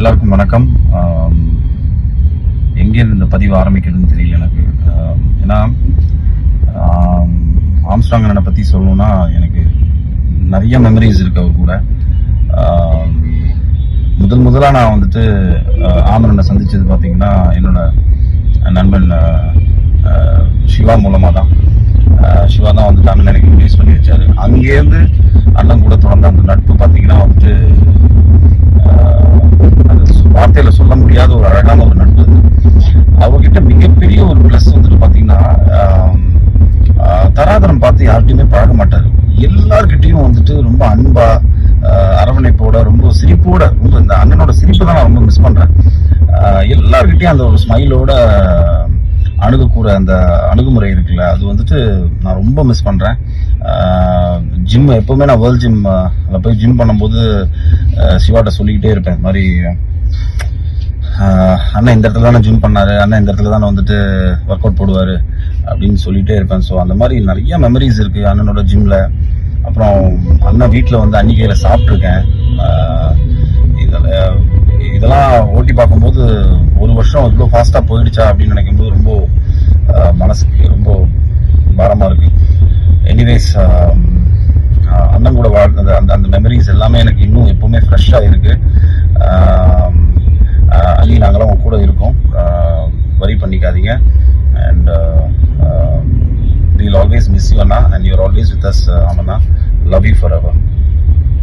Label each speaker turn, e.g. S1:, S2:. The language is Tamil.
S1: எல்லாருக்கும் வணக்கம். எங்கேருந்து எங்கே இந்த பதிவு ஆரம்பிக்கிறதுன்னு தெரியல எனக்கு. ஏன்னா ஆம், ஆம்ஸ்ட்ராங் அண்ணனை பற்றி சொல்லணும்னா எனக்கு நிறைய மெமரிஸ் இருக்கு அவர் கூட. முதல் முதலாக நான் வந்துட்டு ஆமரனை சந்தித்தது பார்த்தீங்கன்னா என்னோட நண்பன் சிவா மூலமாக தான் சிவா தான் வந்துட்டு அண்ணன் எனக்கு இன்ட்ரடியூஸ் பண்ணி வச்சாரு. அங்கேருந்து ஆஹ், பார்த்து யார்கிட்டயுமே பழக மாட்டார். எல்லார்கிட்டையும் வந்துட்டு ரொம்ப அன்பா அரவணைப்போட ரொம்ப சிரிப்போட ரொம்ப இந்த அண்ணனோட சிரிப்பு தான் நான் ரொம்ப மிஸ் பண்றேன். எல்லார்கிட்டையும் அந்த ஒரு ஸ்மைலோட அணுகக்கூட அந்த அணுகுமுறை இருக்குல்ல அது வந்துட்டு நான் ரொம்ப மிஸ் பண்றேன். ஜிம் எப்பவுமே நான் வேர்ல்ட் ஜிம் போய் ஜிம் பண்ணும்போது சிவாட்ட சொல்லிக்கிட்டே இருப்பேன். இந்த மாதிரி அண்ணன் இந்த இடத்துல தானே ஜிம் பண்ணாரு அண்ணன் இந்த இடத்துல தானே வந்துட்டு ஒர்க் அவுட் போடுவாரு அப்படின்னு சொல்லிட்டே இருப்பேன். ஸோ அந்த மாதிரி நிறைய மெமரிஸ் இருக்குது அண்ணனோட ஜிம்மில் அப்புறம் அண்ணன் வீட்டில் வந்து அன்னிக்கையில் சாப்பிட்ருக்கேன் இதில் இதெல்லாம் ஓட்டி பார்க்கும்போது ஒரு வருஷம் இவ்வளோ ஃபாஸ்ட்டாக போயிடுச்சா அப்படின்னு நினைக்கும்போது ரொம்ப மனசுக்கு ரொம்ப பாரமாக இருக்குது எனிவேஸ் அண்ணன் கூட வாழ்ந்த அந்த அந்த மெமரிஸ் எல்லாமே எனக்கு இன்னும் எப்போவுமே ஃப்ரெஷ்ஷாக இருக்குது அன்னி அள்ளி நாங்களாம் உங்க கூட இருக்கோம். வரி பண்ணிக்காதீங்க. We'll always miss you Anna and you're always with us அமண்ணா love you for ever